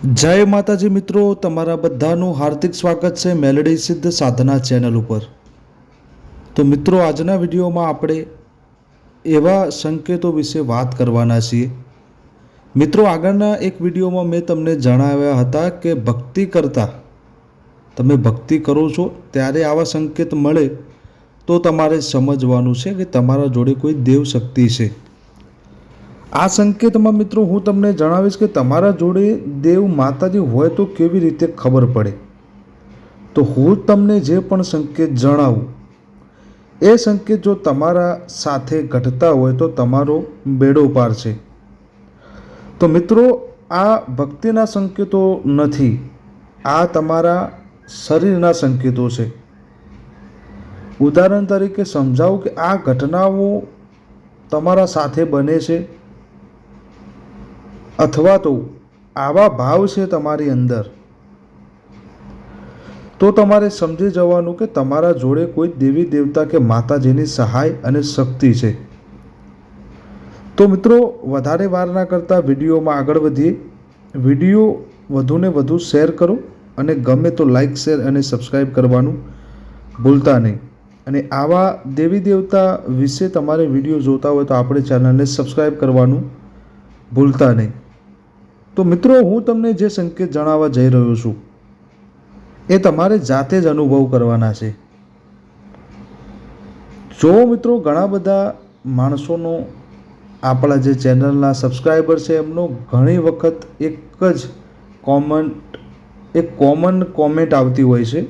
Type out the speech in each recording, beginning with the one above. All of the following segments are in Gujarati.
જય માતાજી મિત્રો, તમારા બધાનું હાર્દિક સ્વાગત છે મેલડી સિદ્ધ સાધના ચેનલ ઉપર. તો મિત્રો, આજના વિડીયોમાં આપણે એવા સંકેતો વિશે વાત કરવાના છીએ. મિત્રો, આગળના એક વિડીયોમાં મેં તમને જણાવ્યા હતા કે ભક્તિ કરતાં તમે ભક્તિ કરો છો, ત્યારે આવા સંકેત મળે તો તમારે સમજવાનું છે કે તમારા જોડે કોઈ દેવ શક્તિ છે. આ સંકેતમાં મિત્રો હું તમને જણાવીશ કે તમારા જોડે દેવ માતાજી હોય તો કેવી રીતે ખબર પડે? તો હું તમને જે પણ સંકેત જણાવું, એ સંકેત જો તમારા સાથે ઘટતા હોય તો તમારો બેડો પાર છે. તો મિત્રો, આ ભક્તિના સંકેતો નથી, આ તમારા શરીરના સંકેતો છે. ઉદાહરણ તરીકે સમજાવું કે આ ઘટનાઓ તમારા સાથે બને છે અથવા તો આવા ભાવ છે તમારી અંદર, તો તમારે સમજી જવાનું કે તમારા જોડે કોઈ દેવી દેવતા કે માતાજીની સહાય અને શક્તિ છે. તો મિત્રો, વધારે વાર ના કરતાં વિડીયોમાં આગળ વધીએ. વીડિયો વધુને વધુ શેર કરો અને ગમે તો લાઈક, શેર અને સબસ્ક્રાઈબ કરવાનું ભૂલતા નહીં. અને આવા દેવી દેવતા વિશે તમારે વીડિયો જોતા હોય તો આપણે ચેનલને સબસ્ક્રાઈબ કરવાનું ભૂલતા નહીં. તો મિત્રો, હું તમને જે સંકેત જણાવવા જઈ રહ્યો છું, એ તમારે જાતે જ અનુભવ કરવાના છે. જો મિત્રો, ઘણા બધા માણસોનો આપણા જે ચેનલના સબસ્ક્રાઈબર છે, એમનો ઘણી વખત એક જ કોમેન્ટ, એક કોમન કોમેન્ટ આવતી હોય છે.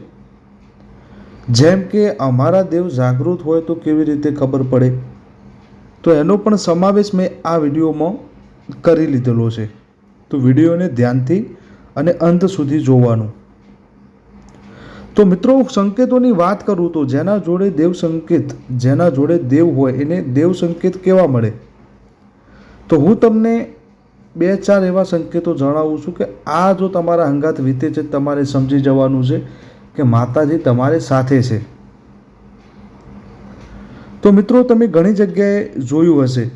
જેમ કે, અમારા દેવ જાગૃત હોય તો કેવી રીતે ખબર પડે? તો એનો પણ સમાવેશ મેં આ વિડીયોમાં કરી લીધેલો છે. તો વિડીયોને ધ્યાનથી અને અંત સુધી જોવાનું. તો મિત્રો, સંકેતોની વાત કરું તો જેના જોડે દેવ સંકેત, જેના જોડે દેવ હોય એને દેવ સંકેત કેવા મળે? તો હું તમને બે ચાર એવા સંકેતો જણાવું છું કે આ જો તમારા અંગાત વીતે છે, તમારે સમજી જવાનું છે કે માતાજી તમારે સાથે છે. તો મિત્રો, તમે ઘણી જગ્યાએ જોયું હશે.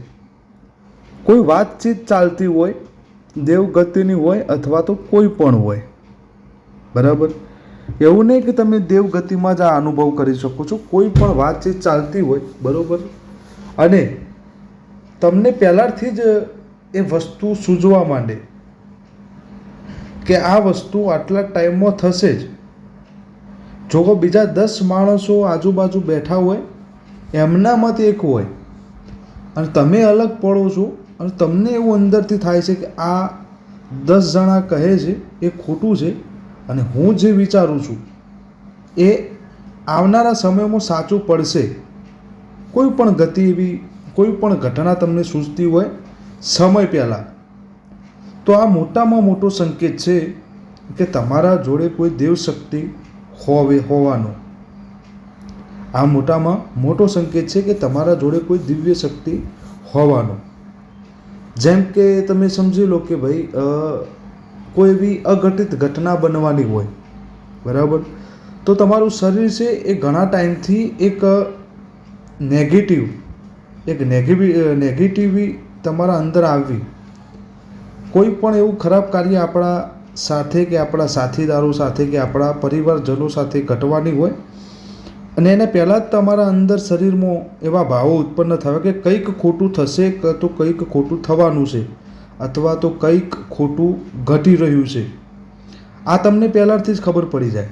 કોઈ વાતચીત ચાલતી હોય દેવગતિની હોય અથવા તો કોઈ પણ હોય. બરાબર? એવું નહીં કે તમે દેવગતિમાં જ આ અનુભવ કરી શકો છો. કોઈ પણ વાતચીત ચાલતી હોય. બરાબર? અને તમને પહેલાંથી જ એ વસ્તુ સૂઝવા માંડે કે આ વસ્તુ આટલા ટાઈમમાં થશે જ. જો બીજા દસ માણસો આજુબાજુ બેઠા હોય, એમનામાંથી એક હોય. અને તમે અલગ પડો છો અને તમને એવું અંદરથી થાય છે કે આ દસ જણા કહે છે, એ ખોટું છે, અને હું જે વિચારું છું, એ આવનારા સમયમાં સાચું પડશે. કોઈ પણ ગતિ એવી, કોઈ પણ ઘટના તમને સૂચતી હોય સમય પહેલાં. તો આ મોટામાં મોટો સંકેત છે કે તમારા જોડે કોઈ દેવશક્તિ હોવે, હોવાનો. આ મોટામાં મોટો સંકેત છે કે તમારા જોડે કોઈ દિવ્ય શક્તિ હોવાનો. જેમ કે તમે સમજી લો કે ભાઈ કોઈ એવી અઘટિત ઘટના બનવાની હોય, બરાબર? તો તમારું શરીર છે એ ઘણા ટાઈમથી એક નેગેટિવ એક નેગેટિવ નેગેટિવી તમારા અંદર આવી. કોઈ પણ એવું ખરાબ કાર્ય આપણા સાથે કે આપણા સાથીદારો સાથે કે આપણા પરિવારજનો સાથે ઘટવાની હોય અને એને પહેલાં જ તમારા અંદર શરીરમાં એવા ભાવો ઉત્પન્ન થયા કે કંઈક ખોટું થશે તો કંઈક ખોટું થવાનું છે અથવા તો કંઈક ખોટું ઘટી રહ્યું છે. આ તમને પહેલાંથી જ ખબર પડી જાય.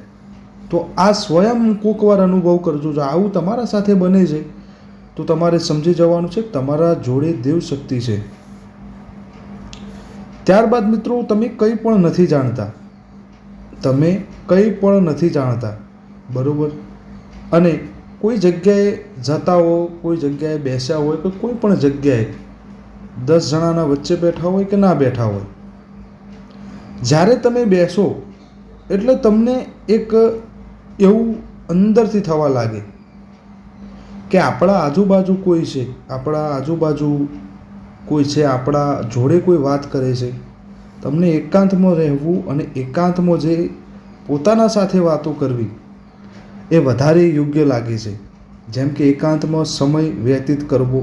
તો આ સ્વયં કોકવાર અનુભવ કરજો. જો આવું તમારા સાથે બને છે, તો તમારે સમજી જવાનું છે તમારા જોડે દેવ શક્તિ છે. ત્યારબાદ મિત્રો, તમે કંઈ પણ નથી જાણતા. તમે કંઈ પણ નથી જાણતા. બરાબર? અને કોઈ જગ્યાએ જતા હો, કોઈ જગ્યાએ બેસ્યા હોય કે કોઈ પણ જગ્યાએ દસ જણાના વચ્ચે બેઠા હોય કે ના બેઠા હોય. જ્યારે તમે બેસો, એટલે તમને એક એવું અંદરથી થવા લાગે કે આપણા આજુબાજુ કોઈ છે, આપણા આજુબાજુ કોઈ છે, આપણા જોડે કોઈ વાત કરે છે. તમને એકાંતમાં રહેવું અને એકાંતમાં જે પોતાના સાથે વાતો કરવી એ વધારે યોગ્ય લાગે છે. જેમ કે એકાંતમાં સમય વ્યતીત કરવો.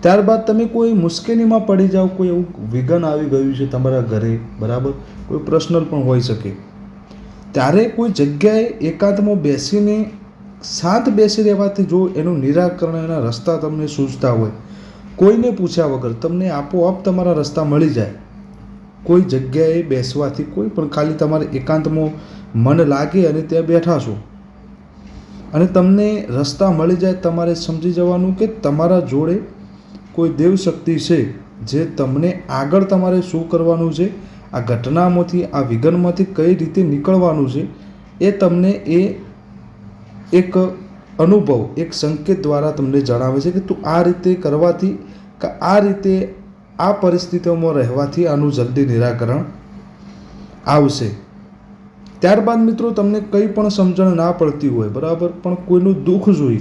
ત્યારબાદ તમે કોઈ મુશ્કેલીમાં પડી જાઓ, કોઈ એવું વિઘન આવી ગયું છે તમારા ઘરે, બરાબર? કોઈ પ્રશ્નલ પણ હોઈ શકે. ત્યારે કોઈ જગ્યાએ એકાંતમાં બેસીને શાંત બેસી રહેવાથી જો એનું નિરાકરણ એના રસ્તા તમને સૂઝતા હોય, કોઈને પૂછ્યા વગર તમને આપોઆપ તમારા રસ્તા મળી જાય. કોઈ જગ્યાએ બેસવાથી કોઈ પણ ખાલી તમારે એકાંતમાં મન લાગે અને ત્યાં બેઠા છો. અને તમને રસ્તા મળી જાય તમારે સમજી જવાનું કે તમારા જોડે કોઈ દેવશક્તિ છે જે તમને આગળ તમારે શું કરવાનું છે, આ ઘટનામાંથી, આ વિઘનમાંથી કઈ રીતે નીકળવાનું છે, એ તમને એ એક અનુભવ, એક સંકેત દ્વારા તમને જણાવે છે કે તું આ રીતે કરવાથી કે આ રીતે આ પરિસ્થિતિઓમાં રહેવાથી આનું જલ્દી નિરાકરણ આવશે. ત્યારબાદ મિત્રો તમને કંઈ પણ સમજણ ના પડતી હોય, બરાબર? પણ કોઈનું દુઃખ જોઈ,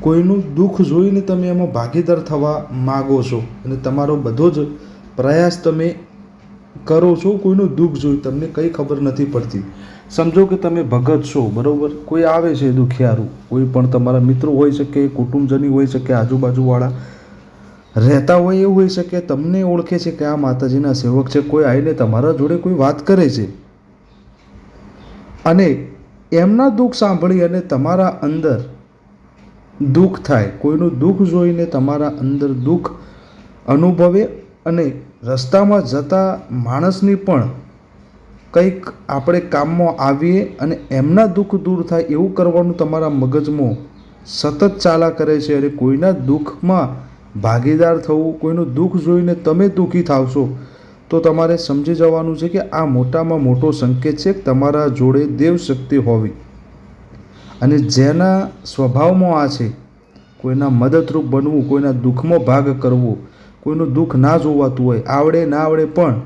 કોઈનું દુઃખ જોઈને તમે એમાં ભાગીદાર થવા માગો છો અને તમારો બધો જ પ્રયાસ તમે કરો છો, કોઈનું દુઃખ જોઈ તમને કંઈ ખબર નથી પડતી. સમજો કે તમે ભગત છો, બરાબર? કોઈ આવે છે દુખિયારું, કોઈ પણ તમારા મિત્રો હોઈ શકે, કુટુંબજની હોઈ શકે, આજુબાજુવાળા રહેતા હોય એવું હોઈ શકે, તમને ઓળખે છે કે આ માતાજીના સેવક છે, કોઈ આવીને તમારા જોડે કોઈ વાત કરે છે. અને એમના દુઃખ સાંભળી અને તમારા અંદર દુઃખ થાય, કોઈનું દુઃખ જોઈને તમારા અંદર દુઃખ અનુભવે અને રસ્તામાં જતા માણસની પણ કંઈક આપણે કામમાં આવીએ અને એમના દુઃખ દૂર થાય એવું કરવાનું તમારા મગજમાં સતત ચાલા કરે છે અને કોઈના દુઃખમાં ભાગીદાર થવું, કોઈનું દુઃખ જોઈને તમે દુઃખી થાવશો, તો તમારે સમજી જવાનું છે કે આ મોટામાં મોટો સંકેત છે કે તમારા જોડે દેવશક્તિ હોવી. અને જેના સ્વભાવમાં આ છે, કોઈના મદદરૂપ બનવું, કોઈના દુઃખમાં ભાગ કરવો, કોઈનું દુઃખ ના જોવાતું હોય, આવડે ના આવડે પણ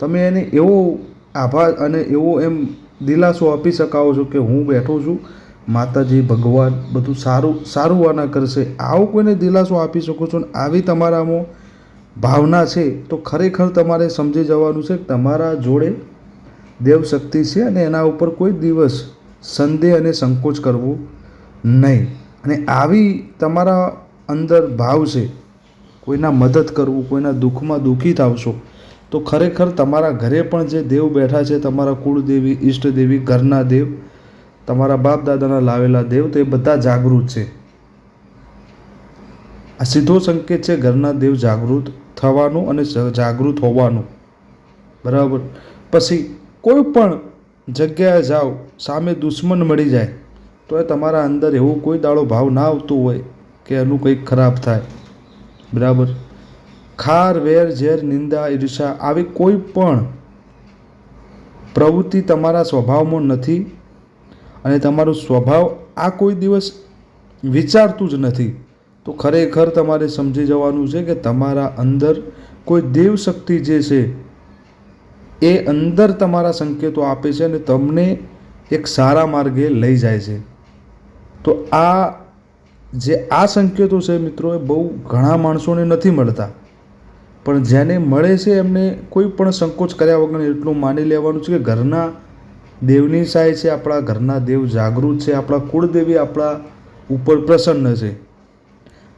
તમે એને એવો આભાર અને એવો એમ દિલાસો આપી શકાવો છો કે હું બેઠો છું માતાજી, ભગવાન, બધું સારું સારું આના કરશે. આવો કોઈને દિલાસો આપી શકો છો ને આવી તમારામાં ભાવના છે તો ખરેખર તમારે સમજી જવાનું છે કે તમારા જોડે દેવશક્તિ છે અને એના ઉપર કોઈ દિવસ સંદેહ અને સંકોચ કરવો નહીં. અને આવી તમારા અંદર ભાવ છે, કોઈના મદદ કરવું, કોઈના દુઃખમાં દુઃખી થાવશો, તો ખરેખર તમારા ઘરે પણ જે દેવ બેઠા છે, તમારા કુળદેવી, ઈષ્ટદેવી, ઘરના દેવ તમારા બાપ દાદાના લાવેલા દેવ તો બધા જાગૃત છે. આ સીધો સંકેત છે ઘરના દેવ જાગૃત થવાનું અને જાગૃત હોવાનું. બરાબર? પછી કોઈ પણ જગ્યાએ જાઓ, સામે દુશ્મન મળી જાય, તો એ તમારા અંદર એવો કોઈ દાડો ભાવ ના આવતો હોય કે એનું કંઈક ખરાબ થાય. બરાબર? ખાર, વેર, ઝેર, નિંદા, ઈર્ષા, આવી કોઈ પણ પ્રવૃત્તિ તમારા સ્વભાવમાં નથી અને તમારો સ્વભાવ આ કોઈ દિવસ વિચારતું જ નથી. તો ખરેખર તમારે સમજી જવાનું છે કે તમારા અંદર કોઈ દેવશક્તિ જે છે, એ અંદર તમારા સંકેતો આપે છે અને તમને એક સારા માર્ગે લઈ જાય છે. તો આ જે આ સંકેતો છે મિત્રો, એ બહુ ઘણા માણસોને નથી મળતા. પણ જેને મળે છે એમને કોઈ પણ સંકોચ કર્યા વગર એટલું માની લેવાનું છે કે ઘરના દેવની સાય છે, આપણા ઘરના દેવ જાગૃત છે, આપણા કુળદેવી આપણા ઉપર પ્રસન્ન છે.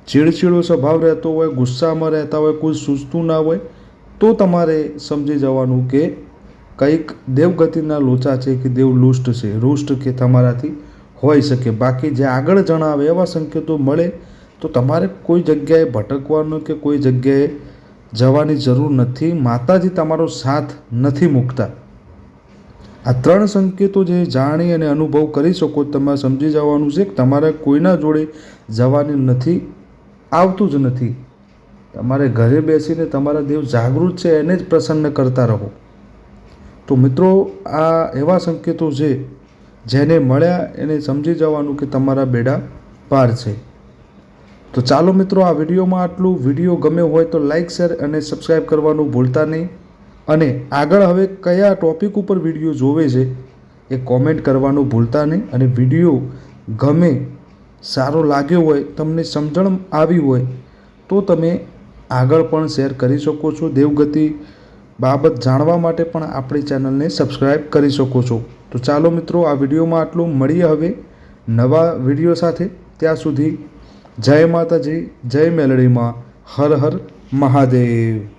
ચીડચીડો સ્વભાવ રહેતો હોય, ગુસ્સામાં રહેતા હોય, કોઈ સૂઝતું ના હોય, તો તમારે સમજી જવાનું કે કંઈક દેવગતિના લોચા છે કે દેવ લુષ્ટ છે. રૂષ્ટ કે તમારાથી હોઈ શકે. બાકી જે આગળ જણાવે એવા સંકેતો મળે, તો તમારે કોઈ જગ્યાએ ભટકવાનું કે કોઈ જગ્યાએ જવાની જરૂર નથી. માતાજી તમારો સાથ નથી મૂકતા. આ ત્રણ સંકેતો જે જાણી અને અનુભવ કરી શકો તમારે સમજી જવાનું છે કે તમારે કોઈના જોડે જવાની નથી, આવતું જ નથી. તમારે ઘરે બેસીને તમારા દેવ જાગૃત છે એને જ પ્રસન્ન કરતા રહો. તો મિત્રો, આ એવા સંકેતો છે જેને મળ્યા એને સમજી જવાનું કે તમારા બેડા પાર છે. તો ચાલો મિત્રો, આ વિડીયોમાં આટલું. વીડિયો ગમ્યો હોય તો લાઇક શેર અને સબસ્ક્રાઈબ કરવાનું ભૂલતા નહીં. અને આગળ હવે કયા ટોપિક ઉપર વીડિયો જોવે છે એ કોમેન્ટ કરવાનું ભૂલતા નહીં અને વીડિયો ગમે સારો લાગ્યો હોય, તમને સમજણ આવી હોય, તો તમે આગળ પણ શેર કરી શકો છો. દેવગતિ બાબત જાણવા માટે પણ આપણી ચેનલને સબસ્ક્રાઈબ કરી શકો છો. તો ચાલો મિત્રો, આ વિડીયોમાં આટલું. મળીએ હવે નવા વીડિયો સાથે. ત્યાં સુધી જય માતાજી, જય મેલડીમાં. હર હર મહાદેવ.